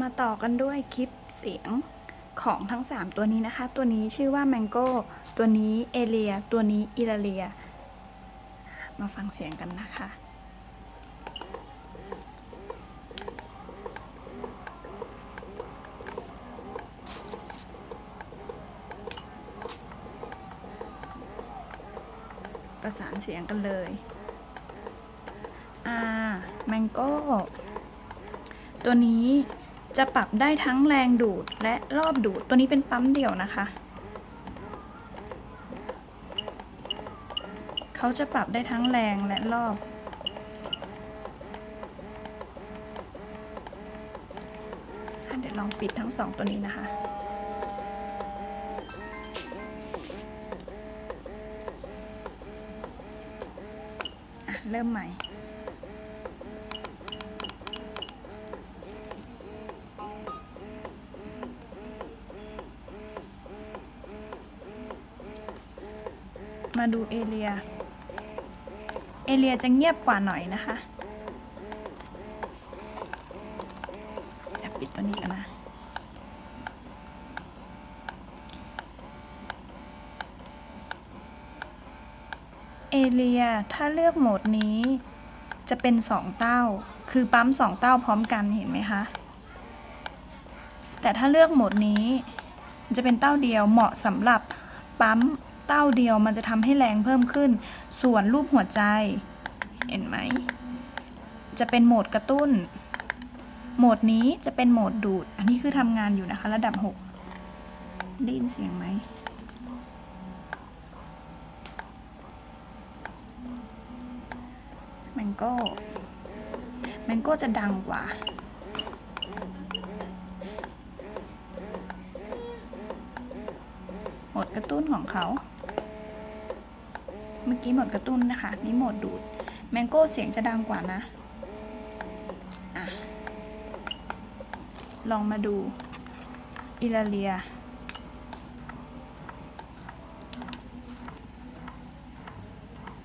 มาต่อกันด้วยคลิปเสียงของทั้ง 3 ตัวนี้นะคะ ตัวนี้ชื่อว่า Mango ตัวนี้เอเลีย ตัวนี้อิลาเลีย มาฟังเสียงกันนะคะประสานเสียงกันเลย อ่า Mango ตัวนี้ จะปรับได้ทั้งแรงดูดและรอบดูด ตัวนี้เป็นปั๊มเดี่ยวนะคะ เขาจะปรับได้ทั้งแรงและรอบ เดี๋ยวลองปิดทั้งสองตัวนี้นะคะเริ่มใหม่ มาดูเอเลีย เอเลียจะเงียบกว่าหน่อยนะคะเดี๋ยวปิดตัวนี้กันนะ เอเลียถ้าเลือกโหมดนี้จะเป็นสองเต้า คือปั๊มสองเต้าพร้อมกันเห็นไหมคะ แต่ถ้าเลือกโหมดนี้จะเป็นเต้าเดียวเหมาะสำหรับปั๊ม เต้าเดียวมันจะทำให้แรงเพิ่มขึ้น ส่วนรูปหัวใจ เห็นไหม จะเป็นโหมดกระตุ้น โหมดนี้จะเป็นโหมดดูด อันนี้คือทำงานอยู่นะคะ ระดับ 6 ได้ยินเสียงไหมแมงโก้แมงโก้จะดังกว่าโหมดกระตุ้นของเขา เมื่อกี้โหมดกระตุ้นนะคะ นี่โหมดดูด แมงโก้เสียงจะดังกว่านะอะลองมาดูอิลาเลีย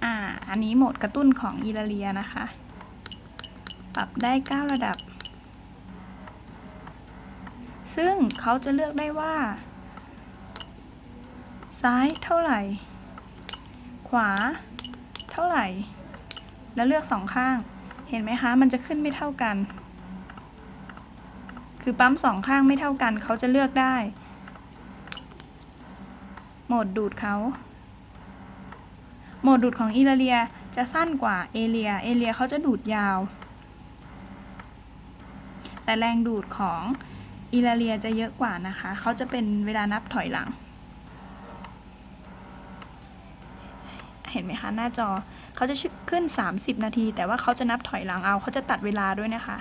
อ่า อันนี้โหมดกระตุ้นของอิลาเลียนะคะ ปรับได้ 9 ระดับ ซึ่งเขาจะเลือกได้ว่า ซ้ายเท่าไหร่า เท่าไหร่ แล้วเลือกสองข้าง เห็นไหมคะ มันจะขึ้นไม่เท่ากัน คือปั๊มสองข้างไม่เท่ากัน เขาจะเลือกได้ โหมดดูดเขา โหมดดูดของอิลเลียจะสั้นกว่าเอเลีย เอเลียเขาจะดูดยาว แต่แรงดูดของอิลเลียจะเยอะกว่านะคะ เขาจะเป็นเวลานับถอยหลัง ห็นไหมคะหน้าจอเขาจะขึ้น 30 นาที แต่ว่าเขาจะนับถอยหลังเอาเขาจะตัดเวลาด้วยนะคะ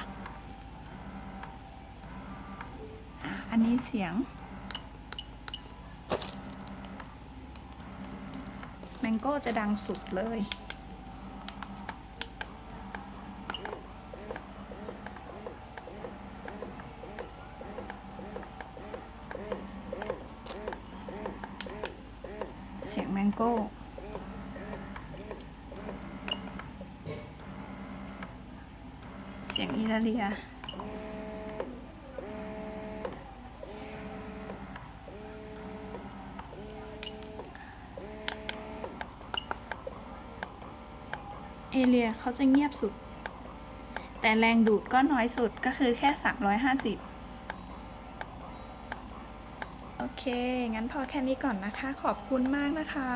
อะอันนี้เสียงแมงโก้จะดังสุดเลยเสียงแมงโก้ สียงอิตาเลียเอเลียเขาจะเงียบสุด แต่แรงดูดก็น้อยสุดก็คือแค่ 350โอเค งั้นพอแค่นี้ก่อนนะคะ ขอบคุณมากนะคะ